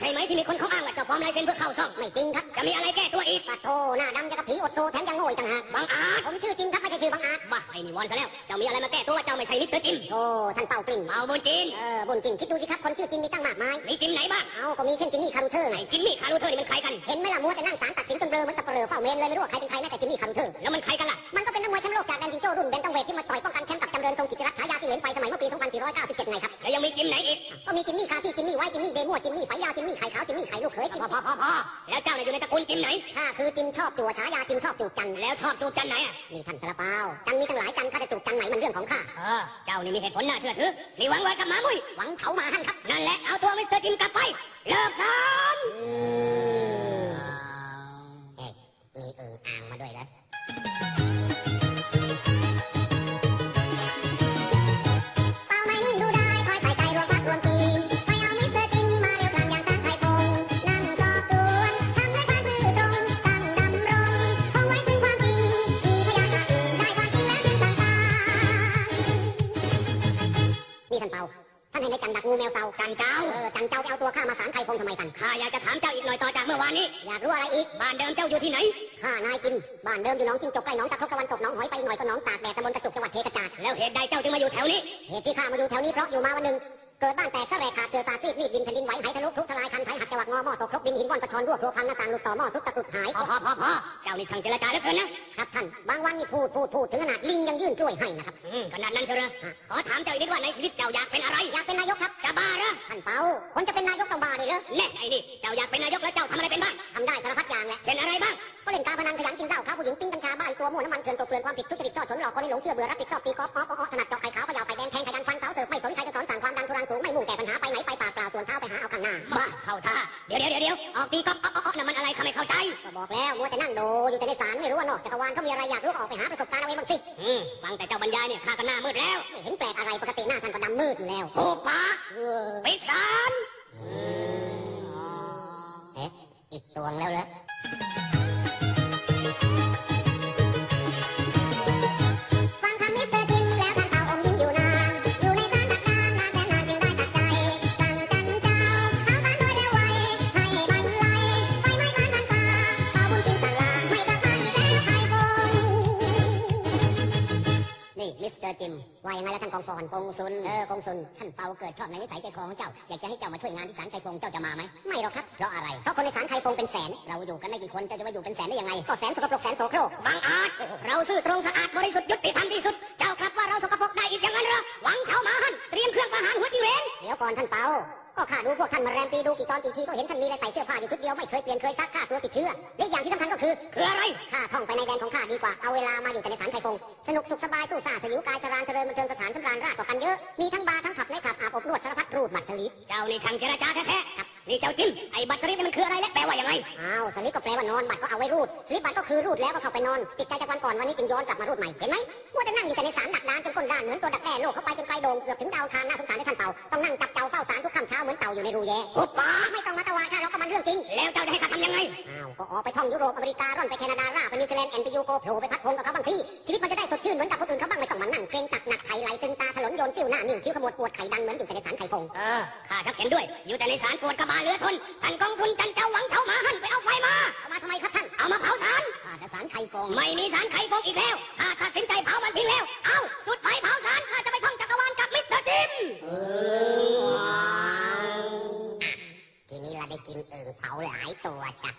ใช่ไหมที่มีคนเขาอ้างว่าเจ้าปลอมลายเซ็นเพื่อเข้าซ่องไม่จริงครับจะมีอะไรแก้ตัวอีกปะโทหน้าดำจะกับผีอดโทแถมยังโง่อีกต่างหากบังอาจผมชื่อจริงครับไม่ใช่ชื่อบังอาจบ้าไอ้นี่วอนซะแล้วเจ้ามีอะไรมาแก้ตัวว่าเจ้าไม่ใช่มิสเตอร์จิมโธ่ท่านเป่ากลิ่งเอาบนจีนเออบุญจริงคิดดูสิครับคนชื่อจิมมีตั้งมากมายมีจิมไหนบ้างเอาก็มีเช่นจิมมี่คารูเทอร์ไงไอ้จิมมี่คารูเทอร์นี่มันใครกันเห็นไหมล่ะมัวแต่นั่งศาลตัดสินจนเบลอเหมือนตะเปลือเฝ้าเมนเลยไม่รู้ว่าใครเป็นใครแม้แต่จิมมี่คารูเทอร์แล้วมันใครกันล่ะมันก็เป็นนักมวยแชมป์โลกจากแดนจิงโจ้รุ่นเบนตังเวทที่มาต่อยป้องกันแชมป์กับจำเริญทรงกิตติรัตน์ฉายาที่เหรียญไฟสมัย เมื่อปี2497ไงครับ แล้วยังมีจิมไหนอีก ก็มีจิมมี่คาที่จิมมี่ไว้จิมมี่เดมัวจิมมี่ไฟยาวจิมมี่ไข่ขาวจิมมี่ไข่ลูกเขยจิมพอพอพอพอแล้วเจ้าเนี่ยอยู่ในตระกูลจิมไหนข้าคือจิมชอบจั่วฉายาจิมชอบจูบจันทร์แล้วชอบจูบจันไหนอะนี่ท่านสารเปาจันมีตั้งหลายจันข้าจะจูบจันไหนมันเรื่องของข้าเออเจ้านี่มีเหตุผลน่าเชื่อถือมีหวังไว้กับหมามุ้ยหวังเขามาหั่นครับนั่นแหละเอาตัวมิสเตอร์จิมกลับไปเลิกสอ ท่านให้ในจันดักงูแมวเซาจันเจ้าเออจันเจ้าไปเอาตัวข้ามาสารไทยพงทำไมกันข้าอยากจะถามเจ้าอีกหน่อยต่อจากเมื่อวานนี้ อยากรู้อะไรอีก บ้านเดิมเจ้าอยู่ที่ไหนข้านายจิมบ้านเดิมอยู่หนองจิงจกใกล้หนองตะครกตะวันตกหนองหอยไปอีกหน่อยก็หนองตากแดดตำบลกระจุกจังหวัดเทกระจาดแล้วเหตุใดเจ้าจึงมาอยู่แถวนี้ เหตุที่ข้ามาอยู่แถวนี้เพราะอยู่มาวันหนึ่งเกิดบ้านแตกแสลกขาดเกิดสาดซีดมีดบินแผ่นดินไหวไหทะลุพลุทลาย ตกครกบินหินว่อนกระชอนรั่วครัวพังหน้าต่างหลุดต่อหม้อทุบตะกรุดหายพอพอพอพอเจ้านี่ช่างเจรจาเหลือเกินนะครับท่านบางวันนี่พูดพูดพูดถึงขนาดลิงยังยื่นกล้วยให้นะครับอืมขนาดนั้นเชียวเหรอขอถามเจ้าอีกนิดว่าในชีวิตเจ้าอยากเป็นอะไรอยากเป็นนายกครับจะบ้าเหรอท่านเปาคนจะเป็นนายกต้องบ้าเลยเหรอแน่ไอ้นี่เจ้าอยากเป็นนายกแล้วเจ้าทำอะไรเป็นบ้างทำได้สารพัดอย่างแหละเช่นอะไรบ้างก็เล่นการพนันขยันกินเหล้าค้าผู้หญิงปิ้งกัญชาบ้าอีตัวมั่วน้ำมันเถื่อนกลบเกลื่อนความผิดทุจริตช่อฉนหลอกคนให้หลงเชื่อเบื่อรับผิดชอบตีกอล์ฟป๊อปอ้อถนัด ดี๋ยวเดี๋ยวเดี๋ยวเดี๋ยวออกตีก๊อกอ๊อกอ๊อกอ๊อกน่ะมันอะไรข้าไม่เข้าใจ ก็บอกแล้วมัวแต่นั่งดูอยู่แต่ในศาลไม่รู้ว่านอกจักรวาลเขามีอะไรอยากรู้ก็ออกไปหาประสบการณ์เอาเองบ้างสิอืมฟังแต่เจ้าบรรยายเนี่ยข้าก็หน้ามืดแล้วไม่เห็นแปลกอะไรปกติหน้าท่านก็ดำมืดอยู่แล้วโอ้ปากเออปิดสารเอ๊ะอีกตวงแล้วเหรอ นี่มิสเตอร์จิมว่ายังไงล่ะท่านกองฟอนกงซุนเออกงซุนท่านเปาเกิดชอบในนิสัยใจคอของเจ้าอยากจะให้เจ้ามาช่วยงานที่ศาลไคฟงเจ้าจะมาไหมไม่หรอกครับเพราะอะไรเพราะคนในศาลไคฟงเป็นแสน เราอยู่กันไม่กี่คนเจ้าจะมาอยู่เป็นแสนได้ยังไงก็แสนสกปรกแสนโสโครกบางอาจเรา ดูพวกท่านมาแรมปีดูกี่ตอนกี่ทีก็เห็นท่านมีแต่ใส่เสื้อผ้าอยู่ชุดเดียวไม่เคยเปลี่ยนเคยซักข้ากลัวติดเชื้อและอย่างที่สำคัญก็คือคืออะไรข้าท่องไปในแดนของข้าดีกว่าเอาเวลามาอยู่แต่ในศาลไคฟงสนุกสุขสบายสู้ซ่าสยิวกายสรานเจริญบันเทิงสถานสำราญราชกว่ากันเยอะมีทั้งบาร์ทั้งผับในคลับอาบอบนวดสารพัดรูดบัตรสลิปเจ้านี่ช่างเจรจาแท้ๆนี่เจ้าจิ้มไอ้บัตรสลิปนี่มันคืออะไรและแปลว่ายังไงอ้า สลิปก็แปลว่านอนบัตรก็เอาไว้รูดสลิปบัตรก็คือรูดแล้วก็เข้าไปนอนติดใจจากวันก่อนวันนี้จึงย้อนกลับมารูดใหม่เห็นไหมมัวแต่นั่งอยู่แต่ในศาลดักดานจนก้นด้านเหมือนตัวดักแด้โลกเข้าไปจนไฟโด่งเกือบถึงดาวอังคารน่าสงสารที่ท่านเป่าต้องนั่งจับเจ้าเฝ้าศาลทุกค่ำเช้าเหมือนเต่าอยู่ในรูแย่หุบปากไม่ต้องมาตะวาดข้าเราก็มันเรื่องจริง แล้วเจ้าจะให้ข้าทำยังไงอ้าวก็ออกไปท่องยุโรปอเมริการ่อนไปแคนาดาร่าไปนิวซีแลนด์แอนไปยูโกโผล่ไปพัดพงกับเขาบางทีชีวิตมันจะได้สดชื่นเหมือนกับคนอื่นเขาบ้างไม่ต้องมานั่งเกรงตักหนักไถไหลตึงตาถล นโยนติ้วหน้านิ่วคิ้วขมวดปวดไข่ดันเหมือนอยู่แต่ในสารไข่ฟงเออข้าชักเห็นด้วย อยู่แต่ในศาลปวดกระบาเหลือทนท่านกองสุนจันเจ้าหวังเฉาหมาหันไปเอาไฟมาเอามาทำไมครับท่านเอามาเผาศาลข้าจะสารไข่ฟงไม่มีสารไข่ฟงอีกแล้วข้าตัดสินใจเผามันทิ้งแล้ว เอาจุดไฟเผาศาลข้าจะไปท่องจักรวาลกับมิสเตอร์จิมทีนี้เราได้กินเอิงเผาหลายตัวจ้ะ